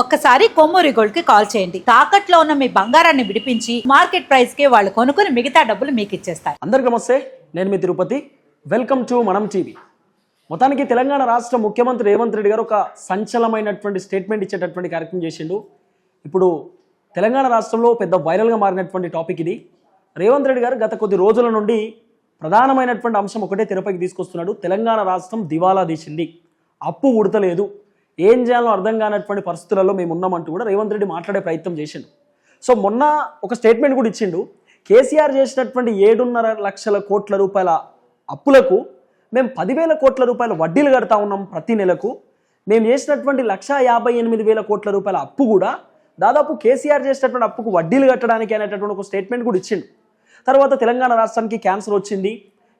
ఒక్కసారి కొమ్మూరి గోల్డ్కి కాల్ చేయండి. తాకట్లో ఉన్న మీ బంగారాన్ని విడిపించి మార్కెట్ ప్రైస్కి వాళ్ళు కొనుక్కుని మిగతా డబ్బులు మీకు ఇచ్చేస్తారు. అందరికీ నమస్తే నేను మీ తిరుపతి. వెల్కమ్ టు మనం టీవీ. మొత్తానికి తెలంగాణ రాష్ట్ర ముఖ్యమంత్రి రేవంత్ రెడ్డి గారు ఒక సంచలనమైనటువంటి స్టేట్మెంట్ ఇచ్చేటటువంటి కార్యక్రమం చేసిండు. ఇప్పుడు తెలంగాణ రాష్ట్రంలో పెద్ద వైరల్గా మారినటువంటి టాపిక్ ఇది. రేవంత్ రెడ్డి గారు గత కొద్ది రోజుల నుండి ప్రధానమైనటువంటి అంశం ఒకటే తెరపైకి తీసుకొస్తున్నాడు. తెలంగాణ రాష్ట్రం దివాలా తీసింది. అప్పు ఉడతలేదు. ఏం చేయాలో అర్థం కానటువంటి పరిస్థితులలో మేము ఉన్నామంటూ కూడా రేవంత్ రెడ్డి మాట్లాడే ప్రయత్నం చేసిండు. సో మొన్న ఒక స్టేట్మెంట్ కూడా ఇచ్చిండు. కేసీఆర్ చేసినటువంటి ఏడున్నర లక్షల కోట్ల రూపాయల అప్పులకు మేము పదివేల కోట్ల రూపాయల వడ్డీలు కడతా ఉన్నాం ప్రతి నెలకు. మేము చేసినటువంటి లక్ష యాభై ఎనిమిది వేల కోట్ల రూపాయల అప్పు కూడా దాదాపు కేసీఆర్ చేసినటువంటి అప్పుకు వడ్డీలు కట్టడానికి అనేటటువంటి ఒక స్టేట్మెంట్ కూడా ఇచ్చిండు. తర్వాత తెలంగాణ రాష్ట్రానికి క్యాన్సర్ వచ్చింది.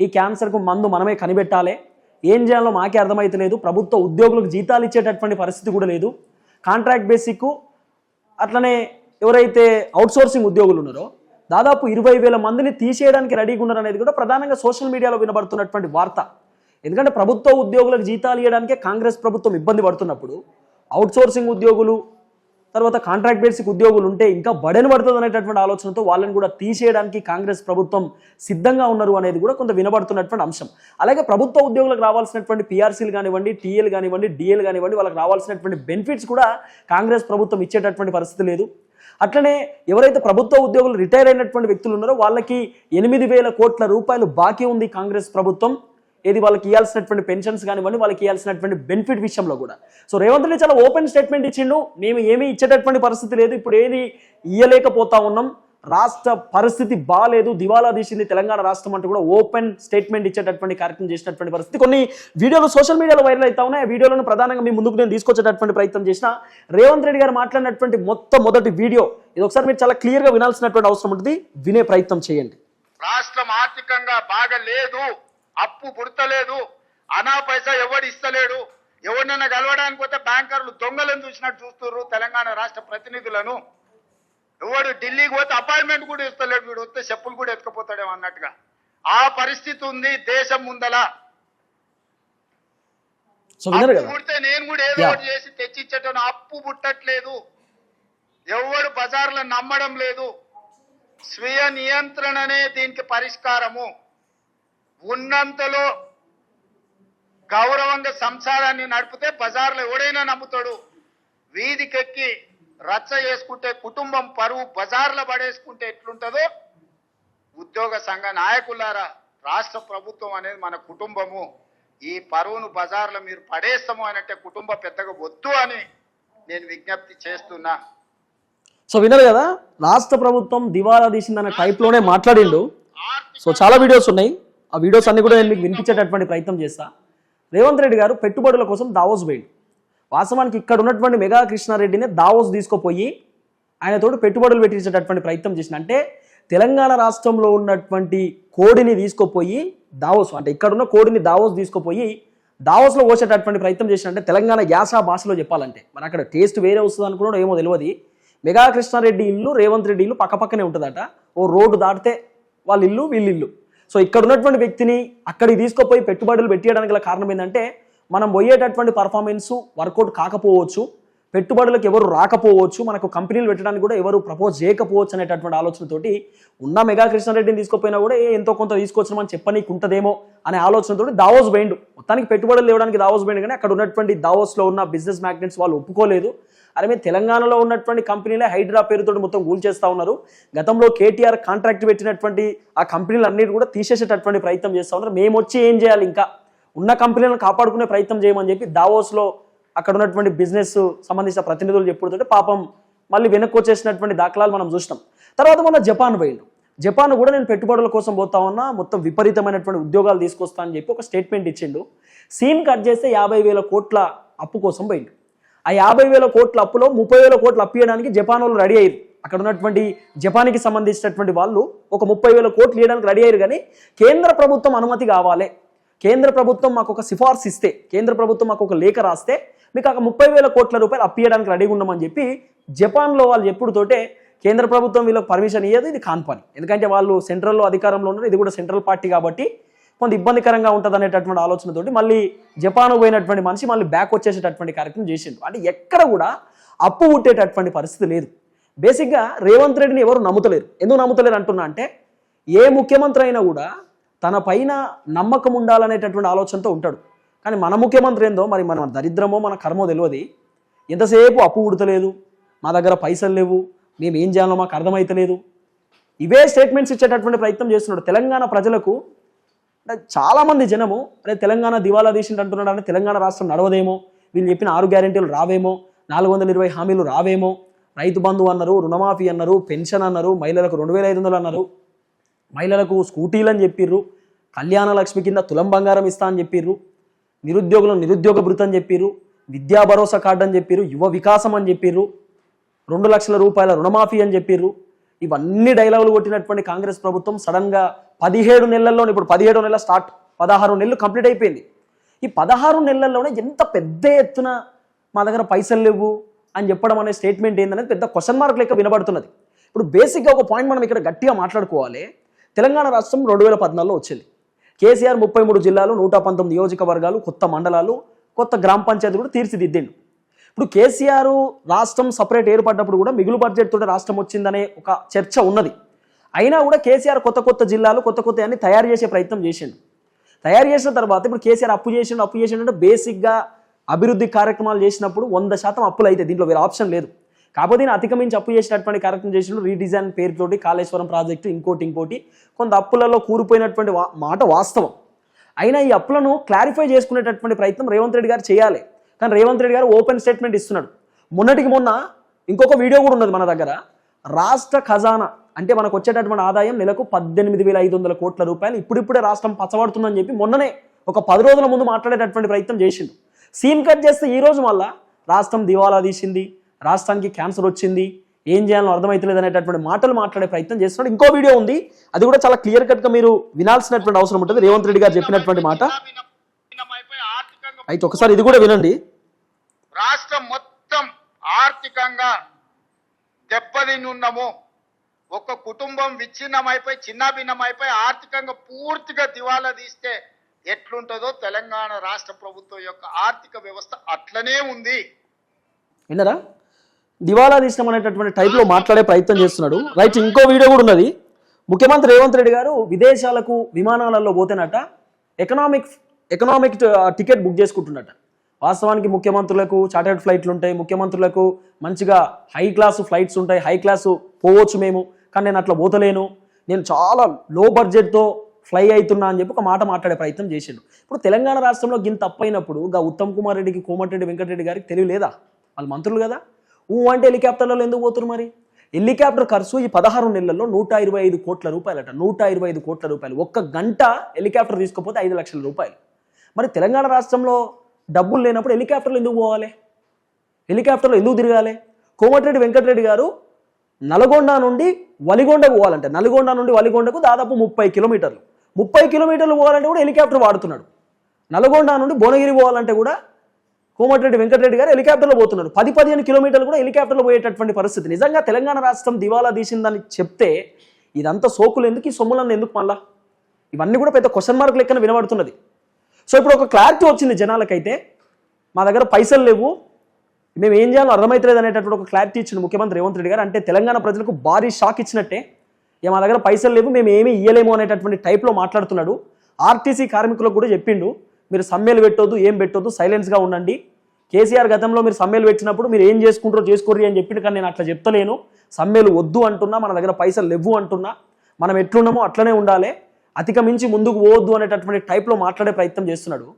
ఈ క్యాన్సర్కు మందు మనమే కనిపెట్టాలి. ఏం చేయాలో మాకే అర్థమైతలేదు ప్రభుత్వ ఉద్యోగులకు జీతాలు ఇచ్చేటటువంటి పరిస్థితి కూడా లేదు. కాంట్రాక్ట్ బేసిక్ అట్లనే ఎవరైతే అవుట్సోర్సింగ్ ఉద్యోగులు ఉన్నారో దాదాపు ఇరవై వేల మందిని తీసేయడానికి రెడీగా ఉన్నారు అనేది కూడా ప్రధానంగా సోషల్ మీడియాలో వినబడుతున్నటువంటి వార్త. ఎందుకంటే ప్రభుత్వ ఉద్యోగులకు జీతాలు ఇవ్వడానికే కాంగ్రెస్ ప్రభుత్వం ఇబ్బంది పడుతున్నప్పుడు అవుట్సోర్సింగ్ ఉద్యోగులు తర్వాత కాంట్రాక్ట్ బేసిక్ ఉద్యోగులు ఉంటే ఇంకా బడెన్ పడుతుంది అనేటటువంటి ఆలోచనతో వాళ్ళని కూడా తీసేయడానికి కాంగ్రెస్ ప్రభుత్వం సిద్ధంగా ఉన్నారు అనేది కూడా కొంత వినబడుతున్నటువంటి అంశం. అలాగే ప్రభుత్వ ఉద్యోగులకు రావాల్సినటువంటి పిఆర్సీలు కానివ్వండి టీఎల్ కానివ్వండి డిఎల్ కానివ్వండి వాళ్ళకి రావాల్సినటువంటి బెనిఫిట్స్ కూడా కాంగ్రెస్ ప్రభుత్వం ఇచ్చేటటువంటి పరిస్థితి లేదు. అట్లనే ఎవరైతే ప్రభుత్వ ఉద్యోగులు రిటైర్ అయినటువంటి వ్యక్తులు ఉన్నారో వాళ్ళకి ఎనిమిది వేల కోట్ల రూపాయలు బాకీ ఉంది కాంగ్రెస్ ప్రభుత్వం. ఏది వాళ్ళకి ఇవ్వాల్సినటువంటి పెన్షన్స్ కానివ్వండి వాళ్ళకి ఇవ్వాల్సినటువంటి బెనిఫిట్ విషయంలో కూడా. సో రేవంత్ రెడ్డి చాలా ఓపెన్ స్టేట్మెంట్ ఇచ్చిండు. మేము ఏమీ ఇచ్చేటటువంటి పరిస్థితి లేదు. ఇప్పుడు ఏది ఇయ్యలేకపోతా ఉన్నాం. రాష్ట్ర పరిస్థితి బాగాలేదు దివాలా తీసింది తెలంగాణ రాష్ట్రం అంటూ కూడా ఓపెన్ స్టేట్మెంట్ ఇచ్చేటటువంటి కార్యక్రమం చేసినటువంటి పరిస్థితి. కొన్ని వీడియోలు సోషల్ మీడియాలో వైరల్ అవుతా ఉన్నాయి. ఆ వీడియోలను ప్రధానంగా మీ ముందుకు నేను తీసుకొచ్చేటటువంటి ప్రయత్నం చేసిన రేవంత్ రెడ్డి గారు మాట్లాడినటువంటి మొత్తం మొదటి వీడియో. ఇది ఒకసారి మీరు చాలా క్లియర్గా వినాల్సినటువంటి అవసరం ఉంటుంది. వినే ప్రయత్నం చేయండి. రాష్ట్రం ఆర్థికంగా బాగా లేదు అప్పు పుడతలేదు అనా పైసా ఎవడు ఇస్తలేడు ఎవరినైనా కలవడానికి పోతే బ్యాంకర్లు దొంగలను చూసినట్టు చూస్తున్నారు తెలంగాణ రాష్ట్ర ప్రతినిధులను. ఎవడు ఢిల్లీకి పోతే అపాయింట్మెంట్ కూడా ఇస్తలేడు వీడు వస్తే చెప్పులు కూడా ఎత్తుకపోతాడేమో అన్నట్టుగా. ఆ పరిస్థితి ఉంది దేశం ముందల. పుడితే నేను కూడా ఏదో. ఒకటి చేసి తెచ్చిచ్చేటోను అప్పు పుట్టట్లేదు. ఎవడు బజార్లో నమ్మడం లేదు. స్వీయ నియంత్రణనే దీనికి పరిష్కారము. ఉన్నంతలో గౌరవంగా సంసారాన్ని నడిపితే బజార్లో ఎవడైనా నమ్ముతాడు. వీధికెక్కి రచ్చ చేసుకుంటే కుటుంబం పరువు బజార్లో పడేసుకుంటే ఎట్లుంటుందో ఉద్యోగ సంఘ నాయకులారా రాష్ట్ర ప్రభుత్వం అనేది మన కుటుంబము. ఈ పరువును బజార్లో మీరు పడేస్తాము అని అంటే కుటుంబ పెద్దగా వద్దు అని నేను విజ్ఞప్తి చేస్తున్నా. సో విన్నారు కదా రాష్ట్ర ప్రభుత్వం దివాలా తీసిందన్న టైప్లోనే మాట్లాడిండు. సో చాలా వీడియోస్ ఉన్నాయి. ఆ వీడియోస్ అన్ని కూడా నేను మీకు వినిపించేటటువంటి ప్రయత్నం చేస్తా. రేవంత్ రెడ్డి గారు పెట్టుబడుల కోసం దావోస్ పోయిండు. వాస్తవానికి ఇక్కడ ఉన్నటువంటి మెగా కృష్ణారెడ్డిని దావోస్ తీసుకుపోయి ఆయనతోటి పెట్టుబడులు పెట్టించేటటువంటి ప్రయత్నం చేసిన అంటే తెలంగాణ రాష్ట్రంలో ఉన్నటువంటి కోడిని తీసుకుపోయి దావోస్ అంటే ఇక్కడున్న కోడిని దావోస్ తీసుకుపోయి దావోస్లో పోసేటటువంటి ప్రయత్నం చేసిన అంటే తెలంగాణ యాస భాషలో చెప్పాలంటే. మరి అక్కడ టేస్ట్ వేరే వస్తుంది అనుకున్నాడు ఏమో తెలియదు మెగా కృష్ణారెడ్డి ఇల్లు రేవంత్ రెడ్డి ఇల్లు పక్కపక్కనే ఉంటుందట. ఓ రోడ్డు దాటితే వాళ్ళ ఇల్లు వీళ్ళ ఇల్లు సో ఇక్కడ ఉన్నటువంటి వ్యక్తిని అక్కడికి తీసుకుపోయి పెట్టుబడులు పెట్టేయడానికి గల కారణం ఏంటంటే మనం పోయేటటువంటి పర్ఫార్మెన్స్ వర్కౌట్ కాకపోవచ్చు. పెట్టుబడులకు ఎవరు రాకపోవచ్చు మనకు కంపెనీలు పెట్టడానికి కూడా ఎవరు ప్రపోజ్ చేయకపోవచ్చు అనేటటువంటి ఆలోచనతోటి ఉన్న మెగా కృష్ణారెడ్డిని తీసుకుపోయినా కూడా ఏ ఎంతో కొంత తీసుకొచ్చినామని చెప్పనీకి ఉంటుందేమో అనే ఆలోచనతోటి దావోస్ పోయిండు. మొత్తానికి పెట్టుబడులు ఇవ్వడానికి దావోస్ పోయిండు కానీ అక్కడ ఉన్నటువంటి దావోస్లో ఉన్న బిజినెస్ మ్యాగ్నెట్స్ వాళ్ళు ఒప్పుకోలేదు. అరే మీద తెలంగాణలో ఉన్నటువంటి కంపెనీలే హైడ్రా పేరుతో మొత్తం కూల్చేస్తా ఉన్నారు. గతంలో కేటీఆర్ కాంట్రాక్ట్ పెట్టినటువంటి ఆ కంపెనీలు అన్నిటి కూడా తీసేసేటటువంటి ప్రయత్నం చేస్తా ఉన్నారు. మేము వచ్చి ఏం చేయాలి ఇంకా? ఉన్న కంపెనీలను కాపాడుకునే ప్రయత్నం చేయమని చెప్పి దావోస్లో అక్కడ ఉన్నటువంటి బిజినెస్ సంబంధించిన ప్రతినిధులు చెప్పుడుతుంటే పాపం మళ్ళీ వెనక్కి వచ్చేసినటువంటి దాఖలాలు మనం చూసినాం. తర్వాత మొన్న జపాన్ పోయిండు. జపాన్ కూడా నేను పెట్టుబడుల కోసం పోతా ఉన్నా మొత్తం విపరీతమైనటువంటి ఉద్యోగాలు తీసుకొస్తా అని చెప్పి ఒక స్టేట్మెంట్ ఇచ్చిండు. సీన్ కట్ చేస్తే యాభై వేల కోట్ల అప్పు కోసం పోయిండు. ఆ యాభై వేల కోట్ల అప్పులో ముప్పై వేల కోట్లు అప్పియడానికి జపాన్ వాళ్ళు రెడీ అయ్యారు. అక్కడ ఉన్నటువంటి జపాన్కి సంబంధించినటువంటి వాళ్ళు ఒక ముప్పై వేల కోట్లు ఇవ్వడానికి రెడీ అయ్యారు కానీ కేంద్ర ప్రభుత్వం అనుమతి కావాలి. కేంద్ర ప్రభుత్వం మాకు ఒక సిఫార్సు ఇస్తే కేంద్ర ప్రభుత్వం మాకు ఒక లేఖ రాస్తే మీకు ఒక ముప్పై వేల కోట్ల రూపాయలు అప్పియడానికి రెడీగా ఉన్నామని చెప్పి జపాన్లో వాళ్ళు చెప్పుడుతోటే కేంద్ర ప్రభుత్వం వీళ్ళకి పర్మిషన్ ఇయ్యదు ఇది కాన్ పని. ఎందుకంటే వాళ్ళు సెంట్రల్లో అధికారంలో ఉన్నారు ఇది కూడా సెంట్రల్ పార్టీ కాబట్టి కొంత ఇబ్బందికరంగా ఉంటుంది అనేటటువంటి ఆలోచనతోటి మళ్ళీ జపాన్ పోయినటువంటి మనిషి మళ్ళీ బ్యాక్ వచ్చేసేటటువంటి కార్యక్రమం చేసిండు. అంటే ఎక్కడ కూడా అప్పు పుట్టేటటువంటి పరిస్థితి లేదు. బేసిక్గా రేవంత్ రెడ్డిని ఎవరు నమ్ముతలేరు. ఎందుకు నమ్ముతలేరు అంటున్నా అంటే ఏ ముఖ్యమంత్రి అయినా కూడా తన పైన నమ్మకం ఉండాలనేటటువంటి ఆలోచనతో ఉంటాడు. కానీ మన ముఖ్యమంత్రి ఏందో మరి మన దరిద్రమో మన కర్మో తెలియదు ఎంతసేపు అప్పు ఉడతలేదు మా దగ్గర పైసలు లేవు మేము ఏం చేయాలో మాకు అర్థమైతలేదు. ఇవే స్టేట్మెంట్స్ ఇచ్చేటటువంటి ప్రయత్నం చేస్తున్నాడు. తెలంగాణ ప్రజలకు అంటే చాలామంది జనము అరే తెలంగాణ దివాలా తీసిండు అంటున్నాడు అంటే తెలంగాణ రాష్ట్రం నడవదేమో వీళ్ళు చెప్పిన ఆరు గ్యారెంటీలు రావేమో నాలుగు వందల ఇరవై హామీలు రావేమో రైతు బంధు అన్నారు రుణమాఫీ అన్నారు పెన్షన్ అన్నారు మహిళలకు రెండు వేల ఐదు వందలు అన్నారు. మహిళలకు స్కూటీలు అని చెప్పిర్రు కళ్యాణ లక్ష్మి కింద తులం బంగారం ఇస్తా అని చెప్పిర్రు. నిరుద్యోగులను నిరుద్యోగ భృతి అని చెప్పారు విద్యా భరోసా కార్డు అని చెప్పారు యువ వికాసం అని చెప్పిర్రు రెండు లక్షల రూపాయల రుణమాఫీ అని చెప్పిర్రు. ఇవన్నీ డైలాగులు కొట్టినటువంటి కాంగ్రెస్ ప్రభుత్వం సడన్గా పదిహేడు నెలల్లో ఇప్పుడు పదిహేడు నెలల స్టార్ట్ పదహారు నెలలు కంప్లీట్ అయిపోయింది. ఈ పదహారు నెలల్లోనే ఎంత పెద్ద ఎత్తున మా దగ్గర పైసలు లేవు అని చెప్పడం అనే స్టేట్మెంట్ ఏందనేది పెద్ద క్వశ్చన్ మార్క్ లెక్క వినబడుతున్నది. ఇప్పుడు బేసిక్గా ఒక పాయింట్ మనం ఇక్కడ గట్టిగా మాట్లాడుకోవాలి. తెలంగాణ రాష్ట్రం రెండు వేల పద్నాలుగులో వచ్చింది. కేసీఆర్ ముప్పై మూడు జిల్లాలు నూట పంతొమ్మిది నియోజకవర్గాలు కొత్త మండలాలు కొత్త గ్రామ పంచాయతీ కూడా తీర్చిదిద్దిండు. ఇప్పుడు కేసీఆర్ రాష్ట్రం సపరేట్ ఏర్పడ్డప్పుడు కూడా మిగులు బడ్జెట్ తోటి రాష్ట్రం వచ్చిందనే ఒక చర్చ ఉన్నది. అయినా కూడా కేసీఆర్ కొత్త కొత్త జిల్లాలు కొత్త కొత్త అన్ని తయారు చేసే ప్రయత్నం చేసిండు. తయారు చేసిన తర్వాత ఇప్పుడు కేసీఆర్ అప్పు చేసిండు అప్పు చేసిండు అంటే బేసిక్గా అభివృద్ధి కార్యక్రమాలు చేసినప్పుడు వంద శాతం అప్పులు అయితే దీంట్లో వేరే ఆప్షన్ లేదు. కాకపోతే నేను అధికమించి అప్పు చేసినటువంటి కార్యక్రమం చేసిండు రీడిజైన్ పేరుతోటి కాళేశ్వరం ప్రాజెక్టు ఇంకోటి ఇంకోటి. కొంత అప్పులలో కూలిపోయినటువంటి మాట వాస్తవం. అయినా ఈ అప్పులను క్లారిఫై చేసుకునేటటువంటి ప్రయత్నం రేవంత్ రెడ్డి గారు చేయాలి. కానీ రేవంత్ రెడ్డి గారు ఓపెన్ స్టేట్మెంట్ ఇస్తున్నాడు. మొన్నటికి మొన్న ఇంకొక వీడియో కూడా ఉన్నది మన దగ్గర. రాష్ట్ర ఖజానా అంటే మనకు వచ్చేటటువంటి ఆదాయం నెలకు పద్దెనిమిది వేల ఐదు వందల కోట్ల రూపాయలు. ఇప్పుడిప్పుడే రాష్ట్రం పచ్చబడుతుందని చెప్పి మొన్ననే ఒక పది రోజుల ముందు మాట్లాడేటటువంటి ప్రయత్నం చేసిండు. సీన్ కట్ చేస్తే ఈ రోజు మళ్ళా రాష్ట్రం దివాలా తీసింది. రాష్ట్రానికి క్యాన్సర్ వచ్చింది ఏం చేయాలో అర్థమైతలేదు అనేటటువంటి మాటలు మాట్లాడే ప్రయత్నం చేస్తున్నాడు. ఇంకో వీడియో ఉంది. అది కూడా చాలా క్లియర్ కట్గా మీరు వినాల్సినటువంటి అవసరం ఉంటుంది. రేవంత్ రెడ్డి గారు చెప్పినటువంటి మాట. అయితే ఒకసారి ఇది కూడా వినండి. రాష్ట్రం మొత్తం ఆర్థికంగా దెబ్బతిని ఉన్నాము ఒక కుటుంబం విచ్ఛిన్నమైపోయి చిన్నభిన్నమైపోయి ఆర్థికంగా పూర్తిగా దివాలా తీస్తే ఎట్లుంటుందో తెలంగాణ రాష్ట్ర ప్రభుత్వం యొక్క ఆర్థిక వ్యవస్థ అట్లనే ఉంది. విన్నారా? దివాలా తీసినాం అనేటటువంటి టైప్లో మాట్లాడే ప్రయత్నం చేస్తున్నాడు. రైట్ ఇంకో వీడియో కూడా ఉన్నది. ముఖ్యమంత్రి రేవంత్ రెడ్డి గారు విదేశాలకు విమానాలలో పోతేనట ఎకనామిక్ ఎకనామిక్ టికెట్ బుక్ చేసుకుంటున్నట. వాస్తవానికి ముఖ్యమంత్రులకు చార్టర్డ్ ఫ్లైట్లు ఉంటాయి ముఖ్యమంత్రులకు మంచిగా హై క్లాసు ఫ్లైట్స్ ఉంటాయి హై క్లాసు పోవచ్చు మేము కానీ నేను అట్లా పోతలేను. నేను చాలా లో బడ్జెట్తో ఫ్లై అవుతున్నా అని చెప్పి ఒక మాట మాట్లాడే ప్రయత్నం చేసిండు. ఇప్పుడు తెలంగాణ రాష్ట్రంలో గింత తప్పైనప్పుడు గా ఉత్తమ్ కుమార్ రెడ్డికి కోమటిరెడ్డి వెంకటరెడ్డి గారికి తెలియలేదా? వాళ్ళు మంత్రులు కదా? ఊ అంటే హెలికాప్టర్లలో ఎందుకు పోతున్నారు మరి? హెలికాప్టర్ ఖర్చు ఈ పదహారు నెలల్లో నూట ఇరవై ఐదు కోట్ల రూపాయలట. నూట ఇరవై ఐదు కోట్ల రూపాయలు. ఒక్క గంట హెలికాప్టర్ తీసుకుపోతే ఐదు లక్షల రూపాయలు. మరి తెలంగాణ రాష్ట్రంలో డబ్బులు లేనప్పుడు హెలికాప్టర్లు ఎందుకు పోవాలి? హెలికాప్టర్లు ఎందుకు తిరగాలి? కోమటిరెడ్డి వెంకటరెడ్డి గారు నల్గొండ నుండి వలిగొండకు పోవాలంటే. నల్గొండ నుండి వలిగొండకు దాదాపు ముప్పై కిలోమీటర్లు. ముప్పై కిలోమీటర్లు పోవాలంటే కూడా హెలికాప్టర్ వాడుతున్నాడు. నల్గొండ నుండి భువనగిరి పోవాలంటే కూడా కోమటిరెడ్డి వెంకటరెడ్డి గారు హెలికాప్టర్లో పోతున్నారు. పది పదిహేను కిలోమీటర్లు కూడా హెలికాప్టర్లో పోయేటటువంటి పరిస్థితి. నిజంగా తెలంగాణ రాష్ట్రం దివాలా తీసిందని చెప్తే ఇదంతా సోకులు ఎందుకు? ఈ సొమ్ములను ఎందుకు మళ్ళా? ఇవన్నీ కూడా పెద్ద క్వశ్చన్ మార్క్ లెక్కన వినబడుతున్నది. సో ఇప్పుడు ఒక క్లారిటీ వచ్చింది జనాలకైతే. మా దగ్గర పైసలు లేవు. మేము ఏం చేయాలో అర్థమవుతలేదు అనేటటువంటి ఒక క్లారిటీ ఇచ్చింది ముఖ్యమంత్రి రేవంత్ రెడ్డి గారు. అంటే తెలంగాణ ప్రజలకు భారీ షాక్ ఇచ్చినట్టే. ఇక మా దగ్గర పైసలు లేవు. మేము ఏమీ ఇయ్యలేము అనేటటువంటి టైప్లో మాట్లాడుతున్నాడు. ఆర్టీసీ కార్మికులకు కూడా చెప్పిండు. మీరు సమ్మెలు పెట్టొద్దు ఏం పెట్టొద్దు సైలెన్స్గా ఉండండి. కేసీఆర్ గతంలో మీరు సమ్మెలు పెట్టినప్పుడు మీరు ఏం చేసుకుంటారో చేసుకోర్రి అని చెప్పిన కానీ నేను అట్లా చెప్తలేను. సమ్మెలు వద్దు అంటున్నా మన దగ్గర పైసలు లేవు అంటున్నా. మనం ఎట్లున్నామో అట్లనే ఉండాలి. అధిగమించి ముందుకు పోవద్దు అనేటటువంటి టైప్లో మాట్లాడే ప్రయత్నం చేస్తున్నాడు.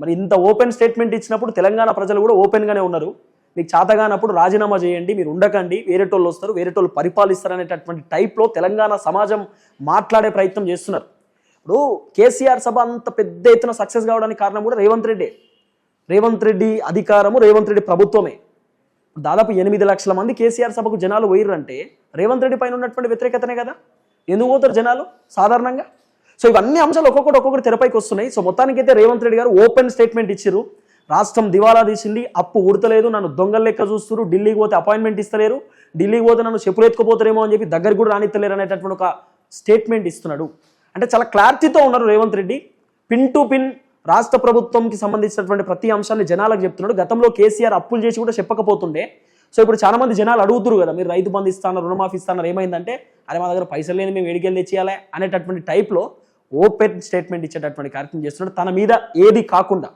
మరి ఇంత ఓపెన్ స్టేట్మెంట్ ఇచ్చినప్పుడు తెలంగాణ ప్రజలు కూడా ఓపెన్గానే ఉన్నారు. మీకు చేతగానప్పుడు రాజీనామా చేయండి మీరు ఉండకండి వేరేటోళ్ళు వస్తారు వేరేటోళ్ళు పరిపాలిస్తారు అనేటటువంటి టైప్లో తెలంగాణ సమాజం మాట్లాడే ప్రయత్నం చేస్తున్నారు. ఇప్పుడు కేసీఆర్ సభ అంత పెద్ద ఎత్తున సక్సెస్ కావడానికి కారణం కూడా రేవంత్ రెడ్డి. రేవంత్ రెడ్డి అధికారము రేవంత్ రెడ్డి ప్రభుత్వమే. దాదాపు ఎనిమిది లక్షల మంది కేసీఆర్ సభకు జనాలు పోయిర్రంటే రేవంత్ రెడ్డి పైన ఉన్నటువంటి వ్యతిరేకతనే కదా. ఎందుకు పోతారు జనాలు సాధారణంగా? సో ఇవన్నీ అంశాలు ఒక్కొక్కటి ఒక్కొక్కటి తెరపైకి వస్తున్నాయి. సో మొత్తానికి అయితే రేవంత్ రెడ్డి గారు ఓపెన్ స్టేట్మెంట్ ఇచ్చారు రాష్ట్రం దివాలా తీసింది అప్పు ఉడతలేదు నన్ను దొంగల లెక్క చూస్తారు ఢిల్లీకి పోతే అపాయింట్మెంట్ ఇస్తలేరు ఢిల్లీకి పోతే నన్ను చెప్పులు ఎత్తుకుపోతారేమో అని చెప్పి దగ్గర కూడా రానిత్తలేరు అనేటటువంటి ఒక స్టేట్మెంట్ ఇస్తున్నాడు. అంటే చాలా క్లారిటీతో ఉన్నారు Revanth Reddy. Pin to pin రాష్ట్ర ప్రభుత్వంకి సంబంధించినటువంటి ప్రతి అంశాన్ని జనాలకు చెప్తున్నాడు. గతంలో కేసీఆర్ అప్పులు చేసి కూడా చెప్పకపోతుండే. సో ఇప్పుడు చాలా మంది జనాలు అడుగుతున్నారు కదా మీరు రైతు బంధు ఇస్తాను రుణమాఫీ ఇస్తాన్నారు ఏమైందంటే అరే మా దగ్గర పైసలు లేని మేము వేడికెళ్ళి తెచ్చేయాలి అనేటటువంటి టైప్లో ఓపెన్ స్టేట్మెంట్ ఇచ్చేటటువంటి కార్యక్రమం చేస్తున్నాడు. తన మీద ఏది కాకుండా.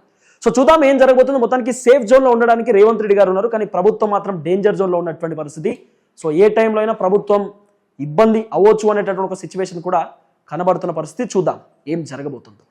సో చూద్దాం ఏం జరగబోతుంది. మొత్తానికి సేఫ్ జోన్లో ఉండడానికి రేవంత్ రెడ్డి గారు ఉన్నారు కానీ ప్రభుత్వం మాత్రం డేంజర్ జోన్లో ఉన్నటువంటి పరిస్థితి. సో ఏ టైంలో అయినా ప్రభుత్వం ఇబ్బంది అవ్వచ్చు అనేటటువంటి ఒక సిచ్యువేషన్ కూడా కనబడుతున్న పరిస్థితి చూద్దాం. ఏం జరగబోతుందో.